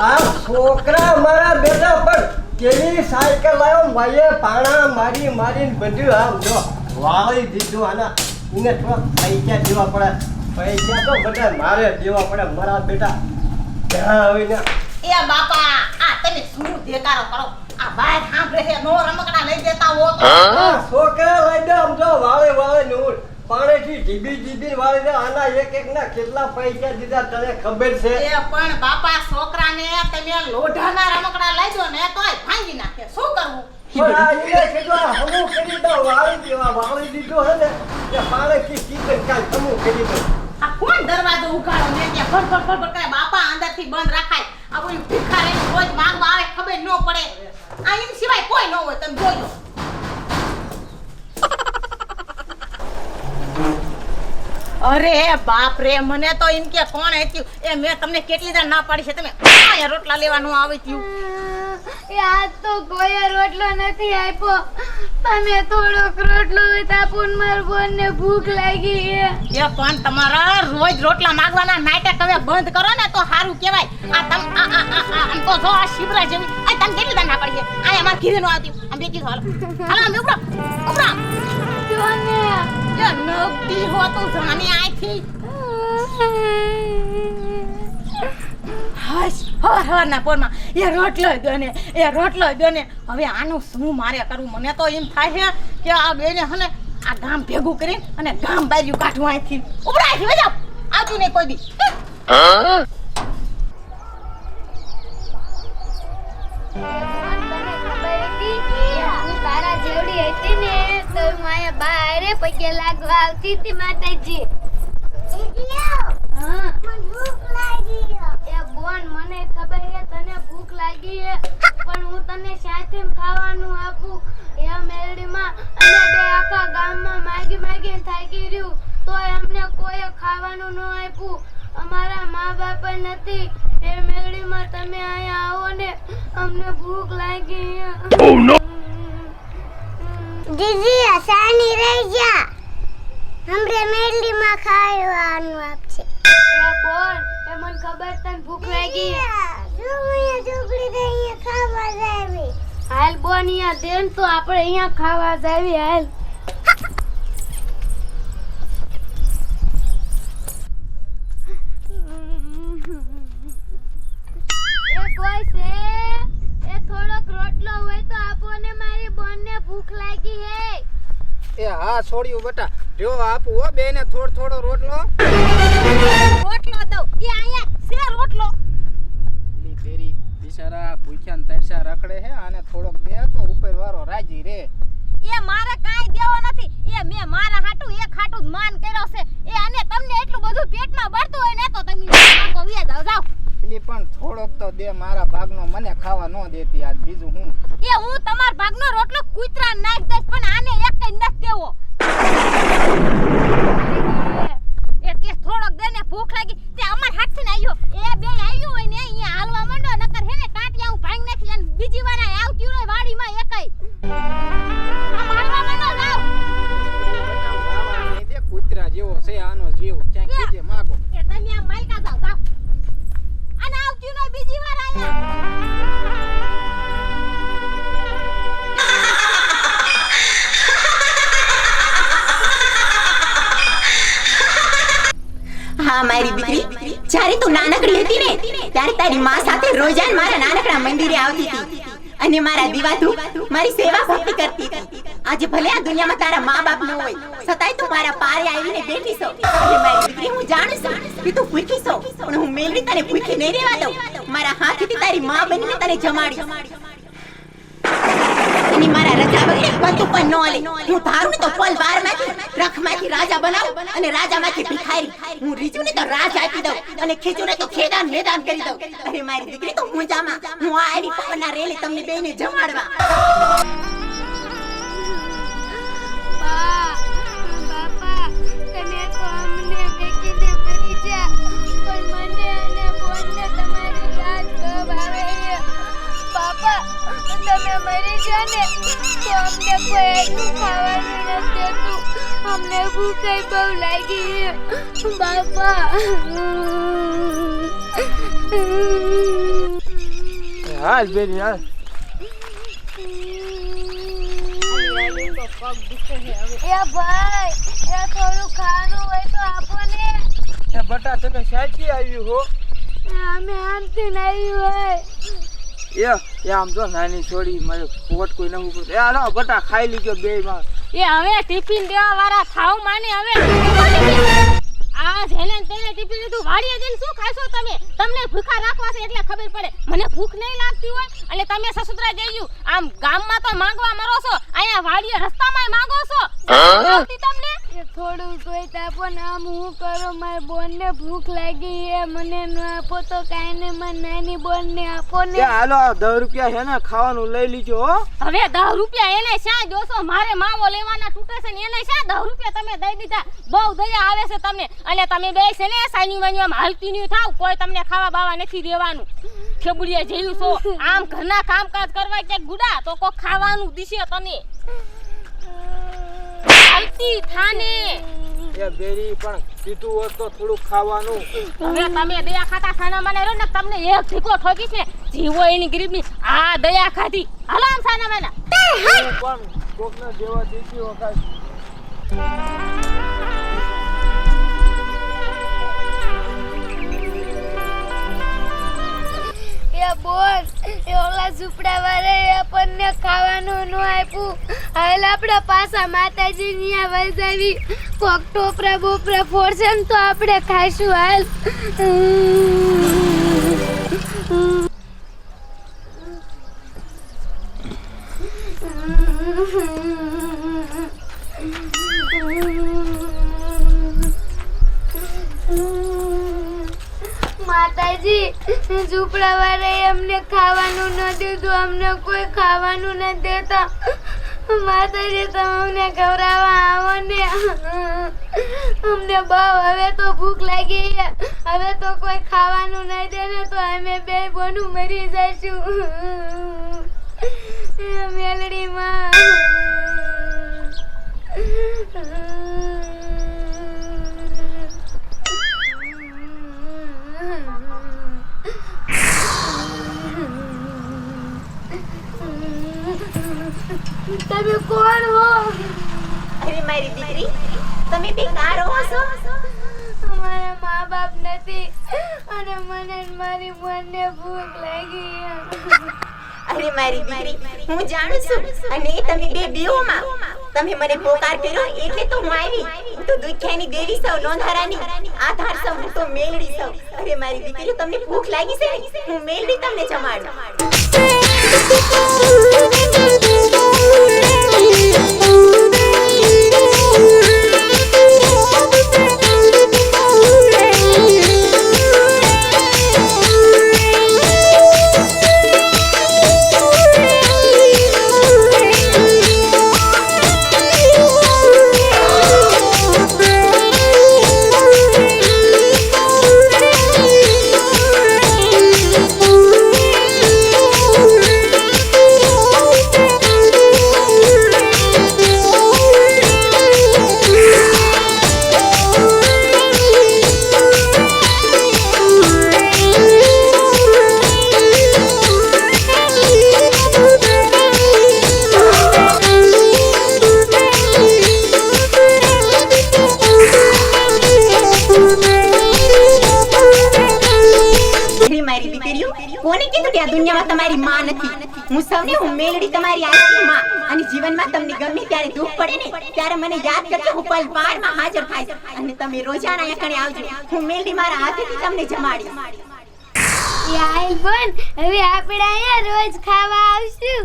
આ છોકરા મારા બેટા પણ કેવી સાયકલ લાવ્યો માયે પાણા મારી મારીને બધું આમ જો વાળી દીધું આના. એને થોડા પૈસા દેવા પડે. પૈસા તો બધા મારે દેવા પડે મારા બેટા. હવે એ બાપા આ તમે શું દેકારો કરો? આ બાય સાંભળે છે નો રમકડા લઈ દેતા હો. છોકરા લઈ દે આમ જો વાળે વાળે નૂર પાણીથી ઢીબી ઢીબી વાળી આના એક એક ના કેટલા પૈસા દીધા તને ખબર છે? એ પણ બાપા છોકરાને તમે લોઢાના રમકડા લઈ ને તોય ભાંગી નાખે. શું કરવું પણ આ ઈને કીધું આ કરી દો વાળી દેવા વાળી દીધો હે ને એ પાણીથી ચીકન કાલ હમું કરી દો. આ કોણ દરવાજો ઉઘાડો? ને ત્યાં ભર ભર ભર બાપા અંદર બાપા અંદરથી બંધ રાખાય. આ કોઈ ભિખારી રોજ માંગવા આવે ખબર ન પડે. આ એમ સિવાય કોઈ ન હોય તમે જોજો. અરે બાપ રે મને તો એમ કે કોણ હેત્યું એ મેં તમને કેટલી વાર ના પાડી છે તમે અહીંયા રોટલા લેવાનું આવે થયું એ આજ તો કોઈ રોટલો નથી આપ્યો. તમે થોડોક રોટલો આપો ને મારા બોનને ભૂખ લાગી છે. એ પણ તમારા રોજ રોટલા માંગવાના નાટક તમે બંધ કરો ને તો સારું કહેવાય. આ તમ આ આ આ તો જો આ શિવરા જેવી આ તમે કેટલી વાર ના પાડી છે? આ અમાર કીધું નો આવતી. આમ બેકી હાલો. હાલો આમ ઉપરા ઉપડો. જો ને એ નવતી હો? તો જાને આથી હશ હર હરના પોરમાં એ રોટલો દો ને એ રોટલો દો ને હવે આનું શું મારે કરવું મને તો એમ થાય છે કે આ બેને હને આ ગામ ભેગું કરીને અને ગામ બાજુ કાઢવું અહીંથી ઉપડા અહીંથી આવતું નહીં કોઈ દી પગે લાગવા આવતી હતી માતાજી. એ બોન, મને ખબર છે, તને ભૂખ લાગી છે, પણ હું તને સાથે ખાવાનું આપું. એ મેરડીમાં અમે બે આખા ગામમાં માગી માગીને થાકી રહ્યું. તો અમને કોઈ ખાવાનું ન આપ્યું. અમારા મા બાપ નથી. એ મેરડીમાં તમે અહીંયા આવો ને, અમને ભૂખ લાગી દીદી આસાની રહી જા હમરે માં ખાવાનું આપશે એ બોન એ મને ખબર તને ભૂખ લાગી. શું અહીંયા ઢોકળી તો અહીંયા ખાવા જાવી? હાલ બોન અહીંયા દેન તો આપણે અહીંયા ખાવા જાવી હાલ. છોડ્યું બેટા. જો આપું હો બેને થોડો થોડો રોટલો. રોટલો દઉં. એ અહીંયા સે રોટલો. લી તેરી બિચારા ભૂખ્યાન ને તરસ્યા રખડે હે આને થોડોક દે તો ઉપર વાળો રાજી રે. એ મારે કાંઈ દેવો નથી. એ મેં મારા હાટુ એક હાટું જ માન કર્યો છે. એ અને તમને એટલું બધું પેટમાં બળતું હોય ને તો તમે માંગો વ્યા જાવ જાવ પણ થોડોક તો દે મારા ભાગનો મને ખાવા ન દેતી આજ બીજું હું. એ હું તમાર ભાગનો રોટલો કૂતરા નાખ દઈશ પણ આને એક કઈ નથી દેવો. ને ભૂખ લાગી તે અમાર હાથથી ને આવ્યો એ બે આયો હોય ને અહીંયા હાલવા માંડો હા મારી દીકરી? જ્યારે તું નાનકડી હતી ને, ત્યારે તારી માં સાથે રોજાન મારા નાનકડા મંદિરે આવતી હતી. અને મારા દીવાતું મારી સેવા ભક્તિ કરતી હતી. આજે ભલે આ દુનિયામાં તારા મા બાપ ન હોય, છતાંય તું મારા પારે આવીને બેઠી છો મારી દીકરી હું જાણું છું કે તું ભૂખી છો પણ હું મેલવી તને ભૂખી નહીં રહેવા દઉં. મારા હાથથી તારી માં બનીને તને જમાડીશ. અને મારા રજા વગેરે બધું પણ ન લે હું ધારું ને તો પલ વારમાંથી રખમાંથી રાજા બનાવ અને રાજામાંથી ભિખારી. હું રીજુ ને તો રાજ આપી દઉં અને ખીચું ને તો ખેદાન મેદાન કરી દઉં. અરે મારી દીકરી, તો મુંજામાં હું આવી પવના રેલી તમને બેને જમાડવા. જા ને તો અમને કોઈ ખાવાનું નથી હતું. અમને ભૂખાઈ બહુ લાગી બાપા. હાલ બેરી હાલ. એ ભાઈ એ થોડું ખાવાનું હોય તો આપો ને બટા તમે સાચી આવ્યું હો. અમે આમથી નહીં હોય. એ એ આમ તો નાની છોડી મારે પોટ કોઈ નવું પડતું એ આનો બટા ખાઈ લીધો બે માં. એ હવે ટિફિન દેવા વાળા થાવ માને હવે આ જેને તેને ટિફિન લીધું વાડીએ જઈને શું ખાશો તમે? તમને ભૂખા રાખવા છે એટલે ખબર પડે. મને ભૂખ નહીં લાગતી હોય અને તમે સસુતરા જઈયું આમ ગામમાં તો માંગવા મરો છો. અહીંયા વાડીએ રસ્તામાં માંગો છો. તમને? થોડું તોય આપો ને આમ હું કરો? મારી બોનને ભૂખ લાગી એ મને ન આપો તો કાંઈ ને મારી નાની બોનને આપો ને. હાલો દસ રૂપિયા છે ને ખાવાનું લઈ લીજો હવે દસ રૂપિયા એને શા જોશો. મારે માવો લેવાના તૂટે છે ને એને શા દસ રૂપિયા તમે દઈ દીધા. બહુ દયા આવે છે તમને. અને તમે બે છે ને સાની વાની આમ હાલતી નહીં થાવ. કોઈ તમને ખાવા બાવા નથી દેવાનું. ખેબુડિયા જેવું છો. આમ ઘરના કામકાજ કરવા ક્યાંક ગુડા તો કોઈ ખાવાનું દીશે તને. હાલતી થાને એ બેરી પણ પીતું હોત તો થોડુંક ખાવાનું. હવે તમે દયા ખાતા ખાના મને રો ને તમને એક ઠીકો ઠોકી ને જીવો એની ગરીબની આ દયા ખાધી. હાલો આમ સાના માના. પણ કોકને દેવા દીધી વખત. એ બોસ એ ઓલા ઝૂંપડા વાળા એ આપણને ખાવાનું ન આપ્યું. હાલ આપણે પાછા માતાજી ની વજાવી કોક ટોપરા બોપરા ફોડશે ને તો આપણે ખાઈશું, હાલ. માતાજી ઝૂંપડા વાળાએ અમને ખાવાનું ન દીધું, અમને કોઈ ખાવાનું ન દેતા. માતાજી તમે અમને ખવડાવવા આવો ને. અમને બહુ, હવે તો ભૂખ લાગી. હવે તો કોઈ ખાવાનું નહીં દે ને તો અમે બે બોનું મરી જઈશું. મેલડીમાં તમે કોણ હો? અરે મારી દીકરી? તમે બે કાં રહો છો અમારા મા બાપ નથી અને મને મારી મનને ભૂખ લાગી અરે મારી દીકરી હું જાણું છું અને તમે બે બેઓમાં. તમે મને પોકાર કર્યો એટલે તો હું આવી. હું તો દુખ્યાની દેવી સૌ નોંધારાની આધાર સૌ હું તો મેલડી સૌ. અરે મારી દીકરી તમને ભૂખ લાગી છે? હું મેલડી તમને જમાડું. તમારી માં નથી. હું સૌને હું મેલડી તમારી આખી માં. અને જીવનમાં તમને ગમે ત્યારે દુઃખ પડે ને, ત્યારે મને યાદ કરજો, હું પલ પારમાં હાજર થાય અને તમે રોજાના અહીંયા કણે આવજો. હું મેલડી મારા હાથેથી તમને જમાડી યાર બોન, હવે આપણે અહીંયા રોજ ખાવા આવશું.